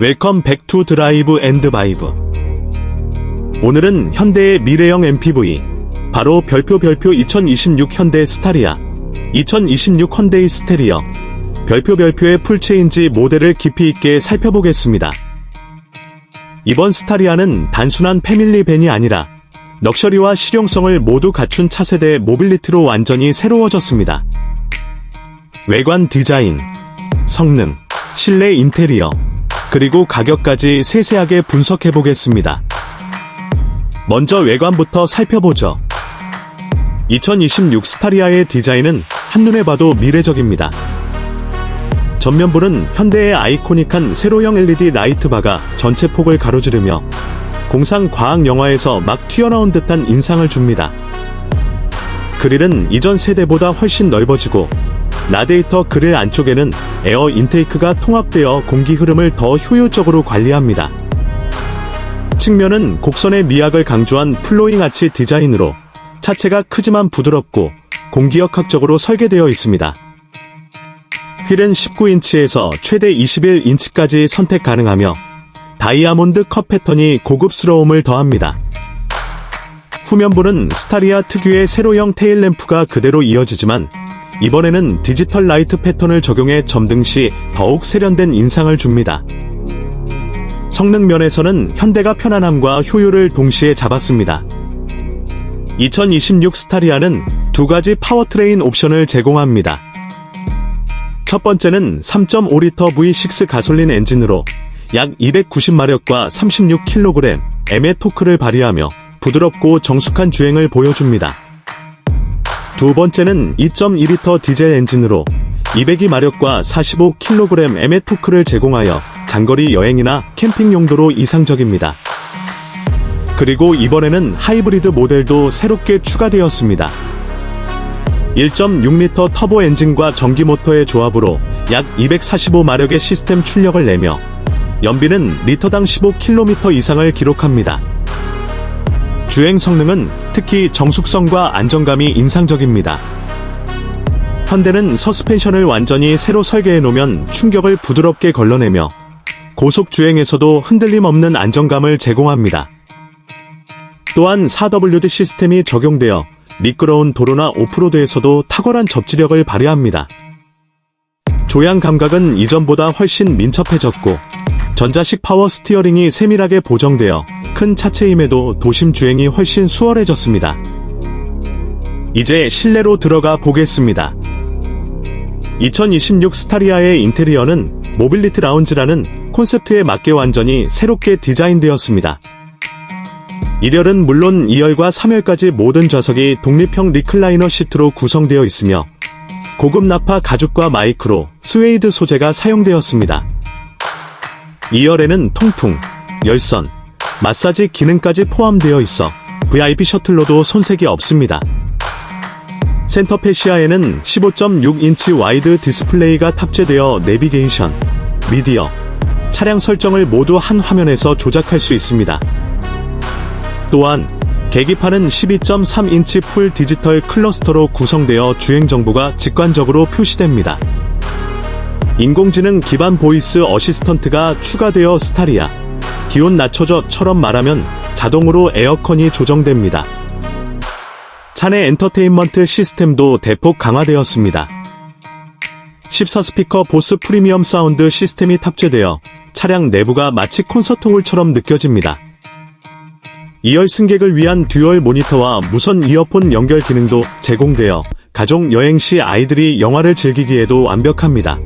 웰컴 백 투 드라이브 앤드 바이브. 오늘은 현대의 미래형 MPV, 바로 별표 별표 2026 현대 스타리아, 2026 헌데이 스테리어, 별표 별표의 풀체인지 모델을 깊이 있게 살펴보겠습니다. 이번 스타리아는 단순한 패밀리 밴이 아니라 럭셔리와 실용성을 모두 갖춘 차세대 모빌리티로 완전히 새로워졌습니다. 외관 디자인, 성능, 실내 인테리어, 그리고 가격까지 세세하게 분석해 보겠습니다. 먼저 외관부터 살펴보죠. 2026 스타리아의 디자인은 한눈에 봐도 미래적입니다. 전면부는 현대의 아이코닉한 세로형 LED 라이트바가 전체 폭을 가로지르며 공상 과학 영화에서 막 튀어나온 듯한 인상을 줍니다. 그릴은 이전 세대보다 훨씬 넓어지고 라디에이터 그릴 안쪽에는 에어 인테이크가 통합되어 공기 흐름을 더 효율적으로 관리합니다. 측면은 곡선의 미학을 강조한 플로잉 아치 디자인으로 차체가 크지만 부드럽고 공기역학적으로 설계되어 있습니다. 휠은 19인치에서 최대 21인치까지 선택 가능하며 다이아몬드 컷 패턴이 고급스러움을 더합니다. 후면부는 스타리아 특유의 세로형 테일 램프가 그대로 이어지지만 이번에는 디지털 라이트 패턴을 적용해 점등 시 더욱 세련된 인상을 줍니다. 성능 면에서는 현대가 편안함과 효율을 동시에 잡았습니다. 2026 스타리아는 두 가지 파워트레인 옵션을 제공합니다. 첫 번째는 3.5리터 V6 가솔린 엔진으로 약 290마력과 36kg M의 토크를 발휘하며 부드럽고 정숙한 주행을 보여줍니다. 두 번째는 2.2리터 디젤 엔진으로 202마력과 45kg M의 토크를 제공하여 장거리 여행이나 캠핑 용도로 이상적입니다. 그리고 이번에는 하이브리드 모델도 새롭게 추가되었습니다. 1.6리터 터보 엔진과 전기 모터의 조합으로 약 245마력의 시스템 출력을 내며 연비는 리터당 15km 이상을 기록합니다. 주행 성능은 특히 정숙성과 안정감이 인상적입니다. 현대는 서스펜션을 완전히 새로 설계해 놓으면 충격을 부드럽게 걸러내며 고속 주행에서도 흔들림 없는 안정감을 제공합니다. 또한 4WD 시스템이 적용되어 미끄러운 도로나 오프로드에서도 탁월한 접지력을 발휘합니다. 조향 감각은 이전보다 훨씬 민첩해졌고 전자식 파워 스티어링이 세밀하게 보정되어 큰 차체임에도 도심 주행이 훨씬 수월해졌습니다. 이제 실내로 들어가 보겠습니다. 2026 스타리아의 인테리어는 모빌리티 라운지라는 콘셉트에 맞게 완전히 새롭게 디자인되었습니다. 1열은 물론 2열과 3열까지 모든 좌석이 독립형 리클라이너 시트로 구성되어 있으며 고급 나파 가죽과 마이크로 스웨이드 소재가 사용되었습니다. 2열에는 통풍, 열선, 마사지 기능까지 포함되어 있어 VIP 셔틀로도 손색이 없습니다. 센터 페시아에는 15.6인치 와이드 디스플레이가 탑재되어 내비게이션, 미디어, 차량 설정을 모두 한 화면에서 조작할 수 있습니다. 또한 계기판은 12.3인치 풀 디지털 클러스터로 구성되어 주행 정보가 직관적으로 표시됩니다. 인공지능 기반 보이스 어시스턴트가 추가되어 스타리아, 기온 낮춰줘처럼 말하면 자동으로 에어컨이 조정됩니다. 차내 엔터테인먼트 시스템도 대폭 강화되었습니다. 14스피커 보스 프리미엄 사운드 시스템이 탑재되어 차량 내부가 마치 콘서트 홀처럼 느껴집니다. 2열 승객을 위한 듀얼 모니터와 무선 이어폰 연결 기능도 제공되어 가족 여행 시 아이들이 영화를 즐기기에도 완벽합니다.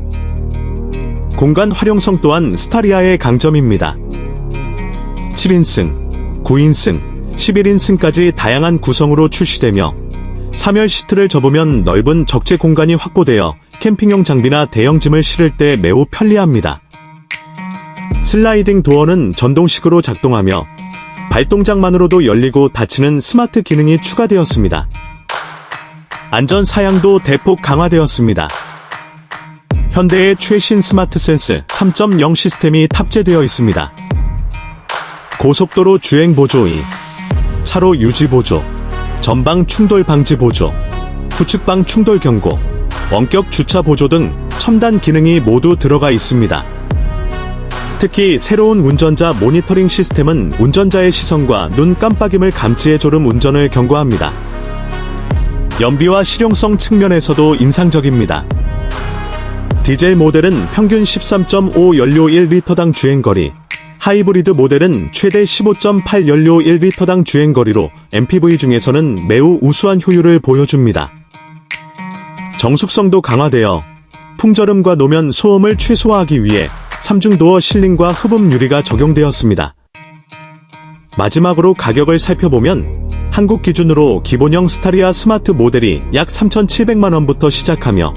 공간 활용성 또한 스타리아의 강점입니다. 7인승, 9인승, 11인승까지 다양한 구성으로 출시되며 3열 시트를 접으면 넓은 적재 공간이 확보되어 캠핑용 장비나 대형 짐을 실을 때 매우 편리합니다. 슬라이딩 도어는 전동식으로 작동하며 발동작만으로도 열리고 닫히는 스마트 기능이 추가되었습니다. 안전 사양도 대폭 강화되었습니다. 현대의 최신 스마트 센스 3.0 시스템이 탑재되어 있습니다. 고속도로 주행 보조 2, 차로 유지 보조, 전방 충돌 방지 보조, 후측방 충돌 경고, 원격 주차 보조 등 첨단 기능이 모두 들어가 있습니다. 특히 새로운 운전자 모니터링 시스템은 운전자의 시선과 눈 깜빡임을 감지해 졸음 운전을 경고합니다. 연비와 실용성 측면에서도 인상적입니다. 디젤 모델은 평균 13.5 연료 1리터당 주행거리, 하이브리드 모델은 최대 15.8 연료 1리터당 주행거리로 MPV 중에서는 매우 우수한 효율을 보여줍니다. 정숙성도 강화되어 풍절음과 노면 소음을 최소화하기 위해 삼중도어 실링과 흡음 유리가 적용되었습니다. 마지막으로 가격을 살펴보면 한국 기준으로 기본형 스타리아 스마트 모델이 약 3,700만원부터 시작하며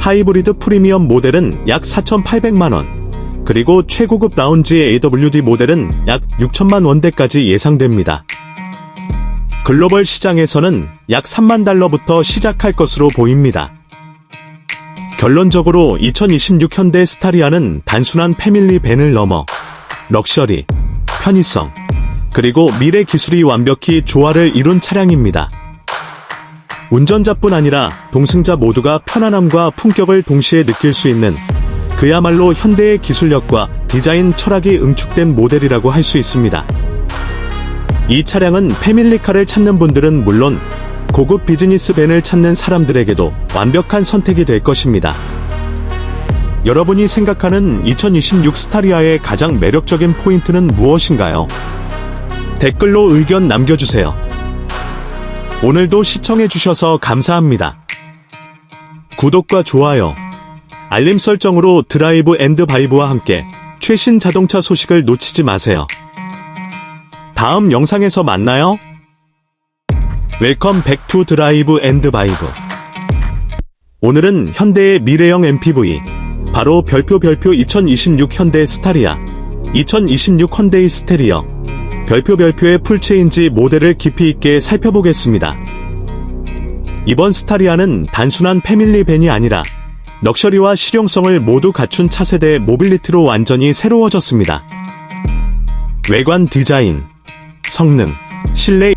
하이브리드 프리미엄 모델은 약 4,800만원, 그리고 최고급 라운지 AWD 모델은 약 6천만 원대까지 예상됩니다. 글로벌 시장에서는 약 3만 달러부터 시작할 것으로 보입니다. 결론적으로 2026 현대 스타리아는 단순한 패밀리 밴을 넘어 럭셔리, 편의성, 그리고 미래 기술이 완벽히 조화를 이룬 차량입니다. 운전자뿐 아니라 동승자 모두가 편안함과 품격을 동시에 느낄 수 있는 그야말로 현대의 기술력과 디자인 철학이 응축된 모델이라고 할 수 있습니다. 이 차량은 패밀리카를 찾는 분들은 물론 고급 비즈니스 밴을 찾는 사람들에게도 완벽한 선택이 될 것입니다. 여러분이 생각하는 2026 스타리아의 가장 매력적인 포인트는 무엇인가요? 댓글로 의견 남겨주세요. 오늘도 시청해주셔서 감사합니다. 구독과 좋아요, 알림 설정으로 드라이브 앤드 바이브와 함께 최신 자동차 소식을 놓치지 마세요. 다음 영상에서 만나요. 웰컴 백 투 드라이브 앤드 바이브. 오늘은 현대의 미래형 MPV, 바로 별표 별표 2026 현대 스타리아, 2026 헌데이 스테리어, 별표 별표의 풀체인지 모델을 깊이 있게 살펴보겠습니다. 이번 스타리아는 단순한 패밀리 밴이 아니라 럭셔리와 실용성을 모두 갖춘 차세대 모빌리티로 완전히 새로워졌습니다. 외관 디자인, 성능, 실내